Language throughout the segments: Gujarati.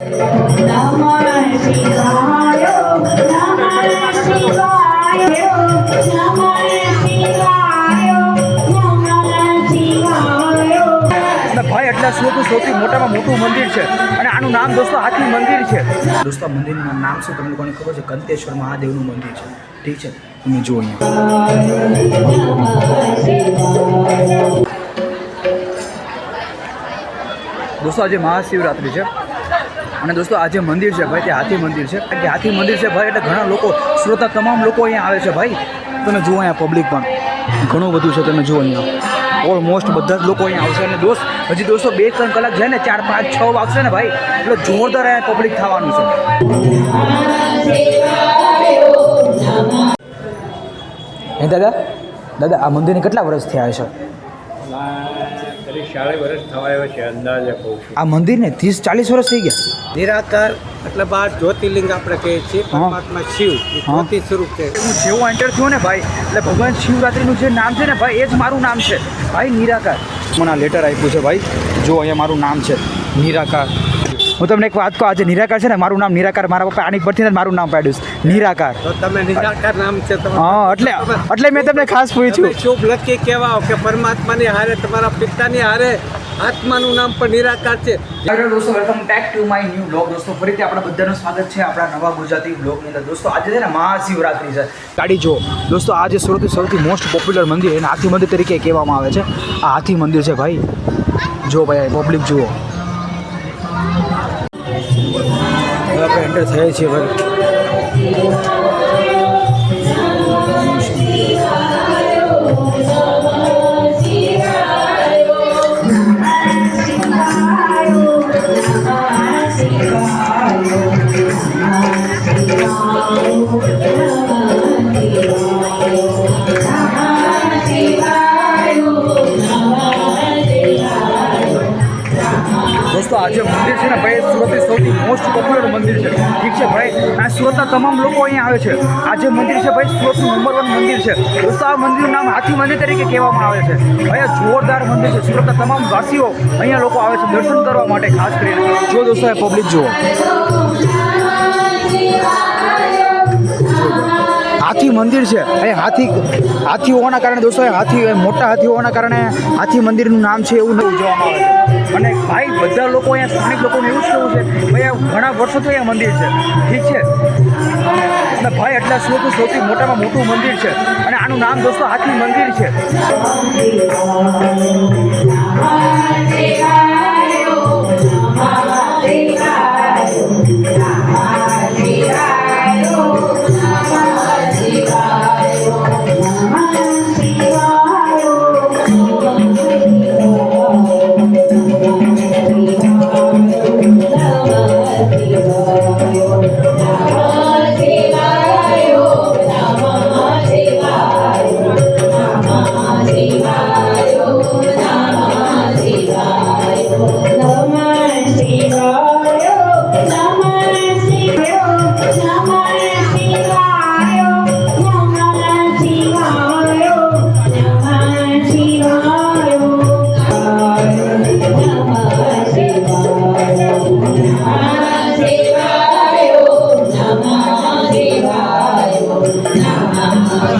ભાઈ એટલે સુરતનું સૌથી મોટામાં મોટું મંદિર છે. અને આનું નામ દોસ્તો હાથી મંદિર છે. દોસ્તો મંદિરનું નામ શું તમને કોને ખબર છે? કંતેશ્વર મહાદેવનું મંદિર છે. ઠીક છે? તમે જુઓ અહીંયા. દોસ્તો આજે મહાશિવરાત્રિ છે. અને દોસ્તો, આ જે મંદિર છે ભાઈ, તે હાથી મંદિર છે. કારણ કે હાથી મંદિર છે ભાઈ, એટલે ઘણા લોકો, શ્રોતા તમામ લોકો અહીંયા આવે છે ભાઈ. તમે જુઓ અહીંયા પબ્લિક પણ. ઘણું બધું છે તમે જુઓ અહીંયા. ઓલમોસ્ટ બધા જ લોકો અહીંયા આવશે. અને દોસ્ત, હજી દોસ્તો બે ત્રણ કલાક છે ને, ચાર, પાંચ, છ વાગશે ને ભાઈ. એટલે જોરદાર અહીંયા પબ્લિક થવાનું છે. દાદા દાદા, આ મંદિરને કેટલા વર્ષ થયા છે? વર્ષ થવા આવ્યો છે અંદાજે કહું છું. આ મંદિરને ત્રીસ ચાલીસ વર્ષ થઈ ગયા? નિરાકાર એટલે બાર જ્યોતિર્લિંગ આપણે કહીએ છીએ. પરમાત્મા શિવ જ્યોતિ સ્વરૂપ છે. હું જેવું એન્ટર થયો ને ભાઈ એટલે ભગવાન શિવરાત્રિનું જે નામ છે ને ભાઈ એ જ મારું નામ છે. ભાઈ નિરાકાર. મને આ લેટર આપ્યું છે ભાઈ જો અહીંયા મારું નામ છે. નિરાકાર. હું તમને એક વાત કહું આજે નિરાકાર છે ને મારું નામ નિરાકાર મારા પપ્પા આની પરથી મારું નામ પાડ્યું છે. નિરાકાર. તો તમે નિરાકાર નામ છે હા એટલે એટલે મેં તમને ખાસ પૂછ્યું. શુભ લખી કહેવા કે પરમાત્માની હારે તમારા પિતાની હારે આત્માનું નામ પણ નિરાકાર છે. હેલો દોસ્તો welcome back to my new blog દોસ્તો ફરીથી આપણા બધાનું સ્વાગત છે આપણા નવા ગુજરાતી બ્લોગની અંદર. દોસ્તો આજે છે ને મહાશિવરાત્રિ છે. ગાડી જો દોસ્તો આજે સુરતનું સૌથી મોસ્ટ પોપ્યુલર મંદિર એને હાથી મંદિર તરીકે કહેવામાં આવે છે. આ હાથી મંદિર છે ભાઈ. જો ભાઈ પબ્લિક જુઓ. એન્ટર થયા છીએ દોસ્તો આજે મંદિર છે ને ભાઈ મોસ્ટ પોપ્યુલર મંદિર છે. ઠીક છે ભાઈ? આ સુરતના તમામ લોકો અહીંયા આવે છે. આ જે મંદિર છે ભાઈ સુરતનું નંબર વન મંદિર છે. ઉત્સાહ મંદિરનું નામ હાથી મંદિર તરીકે કહેવામાં આવે છે. આ જોરદાર મંદિર છે. સુરતના તમામ વાસીઓ અહીંયા લોકો આવે છે દર્શન કરવા માટે, ખાસ કરીને. જો દોસ્તો એ પબ્લિક જુઓ. હાથી મંદિર છે. એ હાથી હાથી હોવાના કારણે દોસ્તો અહીંયા હાથી મોટા હાથી હોવાના કારણે હાથી મંદિરનું નામ છે એવું ઉજવવામાં આવે છે. અને ભાઈ, બધા લોકો અહીંયા સ્થાનિક લોકોને એવું જ કહેવું છે, ભાઈ ઘણા વર્ષોથી અહીંયા મંદિર છે. ઠીક છે. અને ભાઈ, એટલા સુધી સૌથી મોટામાં મોટું મંદિર છે. અને આનું નામ દોસ્તો હાથી મંદિર છે.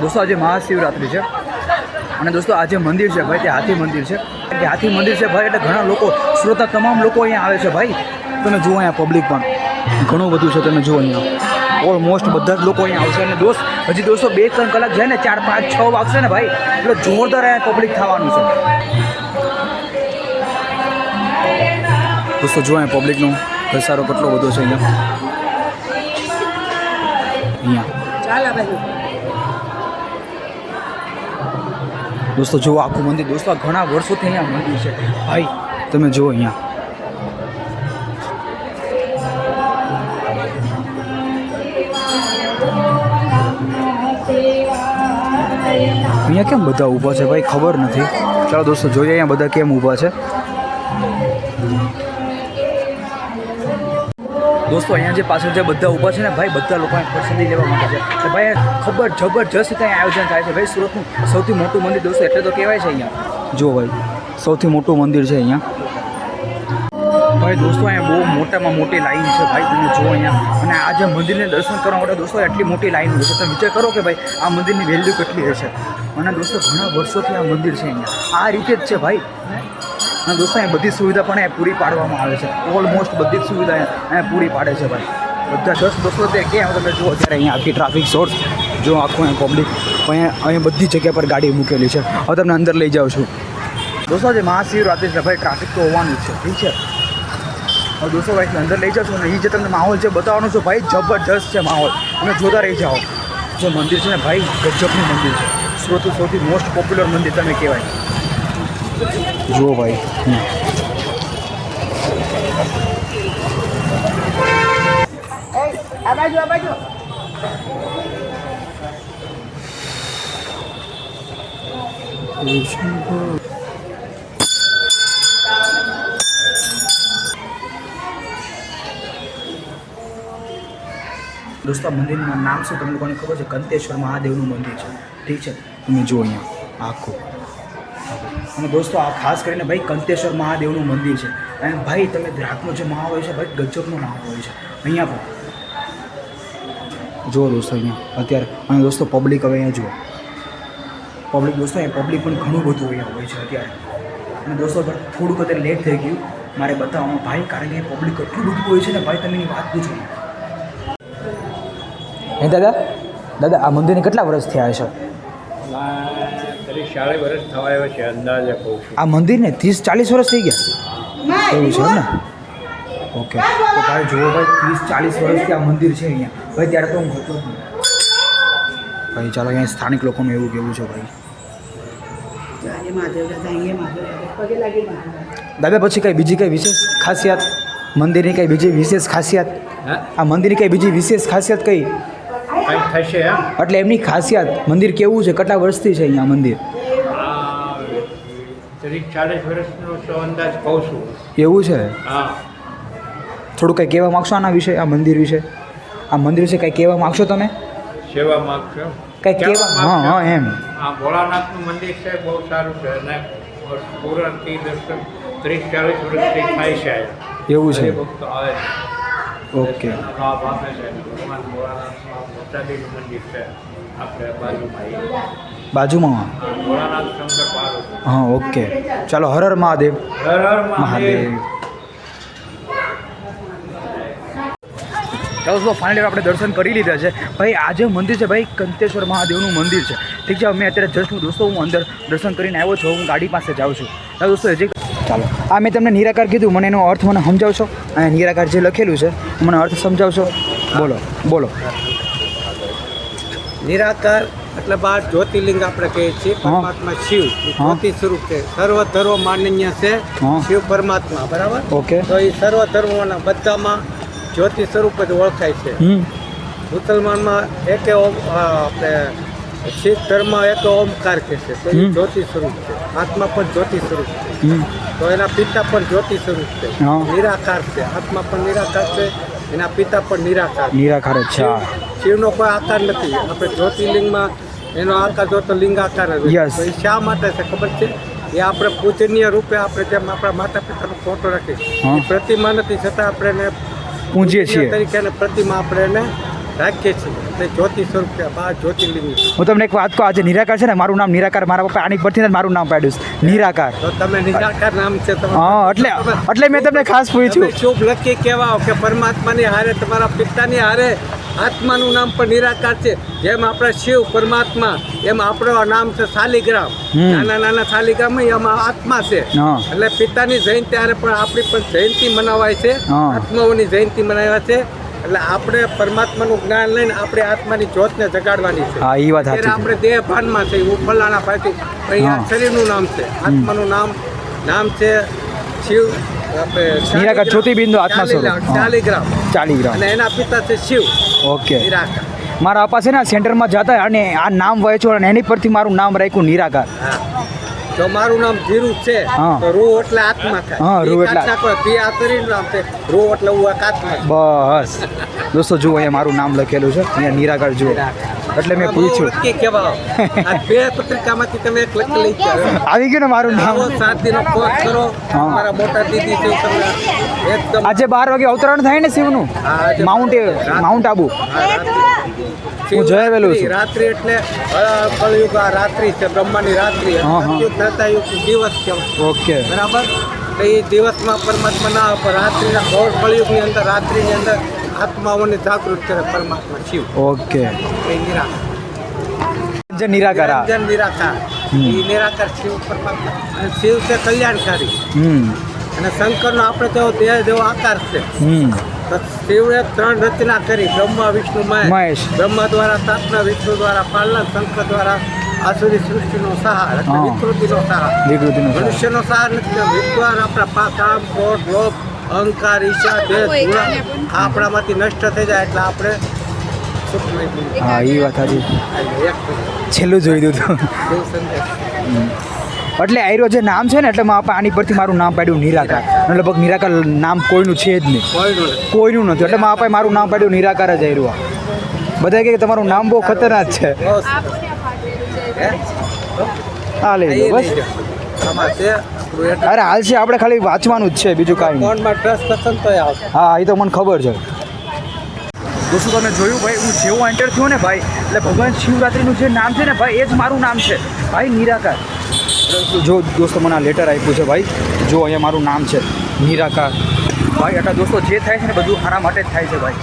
દોસ્તો, આજે મહાશિવરાત્રિ છે. અને દોસ્તો આ જે મંદિર છે ભાઈ, તે હાથી મંદિર છે. કે હાથી મંદિર છે ભાઈ, એટલે ઘણા લોકો, શ્રોતા તમામ લોકો અહીંયા આવે છે ભાઈ. તમે જુઓ અહીંયા પબ્લિક પણ. ઘણું બધું છે, તમે જુઓ અહીંયા. ઓલમોસ્ટ બધા જ લોકો અહીંયા આવશે. અને દોસ્ત, હજી દોસ્તો, બે ત્રણ કલાક જાય ને, ચાર, પાંચ, છ વાગશે ને ભાઈ. એટલે જોરદાર અહીંયા પબ્લિક થવાનું છે. દોસ્તો, જુઓ અહીંયા પબ્લિકનો ઘસારો કેટલો બધો છે અહીંયા. અહીંયા. દોસ્તો, જુઓ આખું મંદિર. દોસ્તો ઘણા વર્ષોથી અહીંયા મંદિર છે. ભાઈ, તમે જુઓ અહીંયા. અહીંયા કેમ બધા ઊભા છે? ભાઈ, ખબર નથી. ચાલો દોસ્તો, જોઈએ અહીંયા બધા કેમ ઊભા છે. દોસ્તો, અહીંયા જે પાછળ જે બધા ઊભા છે ને, ભાઈ, બધા લોકો પ્રસાદી લેવા માટે છે. એટલે ભાઈ ખબર, જબરજસ્ત ત્યાં આયોજન થાય છે. ભાઈ, સુરતનું સૌથી મોટું મંદિર, દોસ્તો, એટલે તો કહેવાય છે અહીંયા. જો ભાઈ, સૌથી મોટું મંદિર છે અહીંયા. ભાઈ, દોસ્તો, અહીંયા બહુ મોટામાં મોટી લાઈન છે ભાઈ, તમે જુઓ અહીંયા. અને આ જે મંદિરને દર્શન કરવા માટે, દોસ્તો, એટલી મોટી લાઈન હોય છે. તમે વિચાર કરો કે ભાઈ, આ મંદિરની વેલ્યુ કેટલી હશે. અને દોસ્તો, ઘણા વર્ષોથી આ મંદિર છે અહીંયા. આ રીતે જ છે ભાઈ. અને દોસ્તો, અહીંયા બધી સુવિધા પણ અહીંયા પૂરી પાડવામાં આવે છે. ઓલમોસ્ટ બધી જ સુવિધા અહીંયા પૂરી પાડે છે ભાઈ. બધા દસ દોસ્તો તે ક્યાં તમે જુઓ અત્યારે અહીંયા આખી ટ્રાફિક સોર્સ જો આખું અહીંયા પબ્લિક અહીંયા અહીંયા બધી જગ્યા પર ગાડી મૂકેલી છે. હવે તમને અંદર લઈ જાઉં છું. દોસ્તો જે મહાશિવરાત્રિ છે ભાઈ ટ્રાફિક તો હોવાનું છે, ઠીક છે? હવે દોસ્તો, ભાઈ અંદર લઈ જશો ને એ જે તમને માહોલ છે, બતાવવાનો છું, ભાઈ, જબરજસ્ત છે માહોલ. તમે જોતા રહી જાઓ. જે મંદિર છે ને ભાઈ, ગજબનું મંદિર છે. સુરતનું સૌથી મોસ્ટ પોપ્યુલર મંદિર તમે કહેવાય. જુઓ ભાઈ હમ. દોસ્તો, આ મંદિરનું નામ શું? તમને કોને ખબર છે? કંતેશ્વર મહાદેવનું મંદિર છે. ઠીક છે? તમે જુઓ અહીંયા. આખું. અને દોસ્તો, આ ખાસ કરીને ભાઈ કંતેશ્વર મહાદેવનું મંદિર છે. અને ભાઈ, તમે રાતનો જે માહોલ હોય છે, ભાઈ ગજબનો માહોલ હોય છે. અહીંયા પણ. જુઓ દોસ્તો અહીંયા, અત્યારે. અને દોસ્તો પબ્લિક હવે અહીંયા જુઓ. પબ્લિક દોસ્તો, અહીંયા પબ્લિક પણ ઘણું બધું અહીંયા હોય છે અત્યારે. અને દોસ્તો થોડુંક અત્યારે લેટ થઈ ગયું. મારે બતાવવામાં ભાઈ, કારણ કે પબ્લિક એટલું બધું હોય છે ને, ભાઈ, તમે એની વાત પૂછો. હે દાદા? દાદા, આ મંદિરને કેટલા વર્ષ થયા છે ત્રીસ ચાલીસ વર્ષ થવા આવ્યો છે અંદાજે કહું છું. આ મંદિરને ત્રીસ ચાલીસ વર્ષ થઈ ગયા? એવું છે ને? ઓકે. તો ભાઈ જુઓ ભાઈ ત્રીસ ચાલીસ વર્ષથી આ મંદિર છે અહીંયા. ભાઈ ત્યારે તો હું હતો ભાઈ ચાલો અહીંયા સ્થાનિક લોકોનું એવું કેવું છે ભાઈ. દાદા પછી કઈ બીજી કઈ વિશેષ ખાસિયત? મંદિરની કઈ બીજી વિશેષ ખાસિયત? હા? આ મંદિરની કઈ બીજી વિશેષ ખાસિયત કઈ? થશે એટલે એમની ખાસિયત મંદિર કેવું છે? કેટલા વર્ષથી છે અહીંયા મંદિર? ત્રીસ ચાલીસ વર્ષનો અંદાજ કહું છું. એવું છે? હા. થોડું કંઈ કહેવા માગશો આના વિશે આ મંદિર વિશે? આ મંદિર વિશે કંઈ કહેવા માગશો તમે? સેવા માગશો કંઈ કહેવા હા હા એમ. આ ભોળાનાથનું મંદિર છે બહુ સારું છે. અને પૂરણથી દર્શન ત્રીસ ચાલીસ વર્ષથી થાય છે. એવું છે. ઓકે. ભગવાન ભોળાનાથનું. આ મંદિર છે. આપણે બાજુમાં. બાજુમાં? હા ઓકે. ચાલો હર હર મહાદેવ. હર હર મહાદેવ. ચાલો તો ફાઇનલી આપણે દર્શન કરી લીધા છે. ભાઈ આ જે મંદિર છે ભાઈ કંતેશ્વર મહાદેવનું મંદિર છે. ઠીક છે મેં અત્યારે જસ્ટ હું દોસ્તો હું અંદર દર્શન કરીને આવ્યો છું હું ગાડી પાસે જાઉં છું. ચાલો દોસ્તો હજી ચાલો આ મેં તમને નિરાકાર કીધું મને એનો અર્થ મને સમજાવશો? અને નિરાકાર જે લખેલું છે મને અર્થ સમજાવશો? બોલો બોલો. નિરાકાર એટલે બાર જ્યોતિર્લિંગ આપણે કહીએ છીએ. પરમાત્મા શિવ. જ્યોતિ સ્વરૂપ છે. સર્વ ધર્મ માનનીય છે શિવ પરમાત્મા બરાબર? ઓકે. તો એ સર્વ ધર્મોના બધામાં જ્યોતિ સ્વરૂપ જ ઓળખાય છે. મુસલમાનમાં એકે આપણે શીખ ધર્મ એક ઓમકાર કહે છે. તો એ જ્યોતિ સ્વરૂપ છે. આત્મા પણ જ્યોતિ સ્વરૂપ છે તો એના પિતા પણ જ્યોતિ સ્વરૂપ છે નિરાકાર છે. આત્મા પણ નિરાકાર છે. એના પિતા પણ નિરાકાર નિરાકાર છે. શિવનો કોઈ આકાર નથી. આપણે જ્યોતિર્લિંગમાં એનો આકાર જો તો લિંગાકાર જ એ શા માટે છે ખબર છે? એ આપણે પૂજનીય રૂપે આપણે જેમ આપણા માતા પિતાનો ફોટો રાખીએ પ્રતિમા નથી છતાં આપણે એને પૂજીએ છીએ. તરીકે પ્રતિમા આપણે એને રાખીએ છીએ. જ્યોતિ સ્વરૂપ બાર જ્યોતિર્લિંગ. હું તમને એક વાત કહું આજે નિરાકાર છે ને મારું નામ નિરાકાર મારા પપ્પા આની પરથી મારું નામ પાડ્યું છે. નિરાકાર. તો તમે નિરાકાર નામ છે. હા એટલે એટલે મેં તમને ખાસ પૂછ્યું. શુભ લખી કહેવા કે પરમાત્માની હારે તમારા પિતાની હારે આત્માનું નામ પણ નિરાકાર છે. જેમ આપણા શિવ પરમાત્મા એમ આપણો નામ છે શાલિગ્રામ. નાના નાના શાલિગ્રામ એમાં આત્મા છે. એટલે પિતાની જયંતિ હારે પણ આપણી પણ જયંતિ મનાવાય છે. આત્માઓની જયંતિ મનાવ્યા છે. એટલે આપણે પરમાત્માનું જ્ઞાન લઈને આપણે આત્માની જ્યોતને જગાડવાની છે. હા એ વાત સાચી આપણે દેહ ભાનમાં છે હું ફલાણા ભાઈથી. અહીંયા શરીરનું નામ છે આત્માનું નામ નામ છે શિવ આપણે નિરાકાર જ્યોતિબિંદુ આત્મા સ્વરૂપ. ચાલી ગ્રામ અને એના પિતા છે શિવ ઓકે. નિરાકાર. મારા અપાસે છે ને સેન્ટરમાં જતા અને આ નામ વાંચ્યું અને એની પરથી મારું નામ રાખ્યું નિરાકાર. જો મારું નામ ધીરુ છે. તો રૂ એટલે આત્મા થાય. હા, રૂ એટલે- કાચના કોઈ ધી આ શરીરનું નામ છે. રૂ એટલે હું એક આત્મા બસ. દોસ્તો જુઓ અહીંયા મારું નામ લખેલું છે. અહીંયા નિરાકાર જુઓ. એટલે મેં પૂછ્યું. કે કેવા આ બે પત્રિકામાંથી તમે એક લખી લઈ જાઓ આવી ગયું ને મારું નામ? સાત દિનો કોર્સ કરો. મારા મોટા દીદી છે તમને એકદમ આજે બાર વાગે અવતરણ થાય ને શિવનું? Mount mount Abu. હા, જોઈ આવેલો છું. રાત્રિ એટલે કળયુગ રાત્રિ છે બ્રહ્માની રાત્રિ ત્રેતાયુગ દિવસ કહેવાય. ઓકે. બરાબર? તો એ દિવસમાં પરમાત્માના રાત્રિના ઘોર કળિયુગની અંદર રાત્રિની અંદર આત્માઓને જાગૃત કરે પરમાત્મા શિવ. ઓકે. એ નિરાકાર. જે નિરાકાર. નિરાકાર. એ નિરાકાર શિવ પરમાત્મા. શિવ છે કલ્યાણકારી. અને શંકરનો આપણે તેવો દેહ જેવો આકાર છે. શિવે શિવએ ત્રણ રચના કરી. બ્રહ્મા વિષ્ણુ મહેશ. મહેશ. બ્રહ્મા દ્વારા સ્થાપના વિષ્ણુ દ્વારા પાલન શંકર દ્વારા આસુરી સૃષ્ટિનો સહાર. વિકૃતિનો સહાર. વિકૃતિનો. મનુષ્યનો સહાર નથી વિદ્વાન આપણા પા- કામ ક્રોધ લોભ અહંકાર ઈચ્છા દેહ આપણામાંથી નષ્ટ થઈ જાય એટલે આપણે હા એ વાત સાચી. છેલ્લું જોઈ દીધું એટલે આયરો જે નામ છે ને એટલે મારા આની પરથી મારું નામ પાડ્યું નિરાકાર. લગભગ નિરાકાર નામ કોઈનું છે જ નહીં. કોઈનું નથી. એટલે મા પપ્પાએ મારું નામ પાડ્યું નિરાકાર જ આયરું બધા કે તમારું નામ બહુ ખતરનાક છે? આ લઈ લો બસ. અરે હાલ છે આપણે ખાલી વાંચવાનું જ છે બીજું કાંઈ હા એ તો મને ખબર છે. દોસ્તો તમે જોયું ભાઈ હું જેવો એન્ટર થયો ને ભાઈ એટલે ભગવાન શિવરાત્રિનું જે નામ છે ને ભાઈ એ જ મારું નામ છે. ભાઈ નિરાકાર. જો દોસ્તો મને આ લેટર આપ્યું છે ભાઈ. જો અહીંયા મારું નામ છે. નિરાકાર. ભાઈ એટલે દોસ્તો જે થાય છે ને બધું સારા માટે જ થાય છે ભાઈ.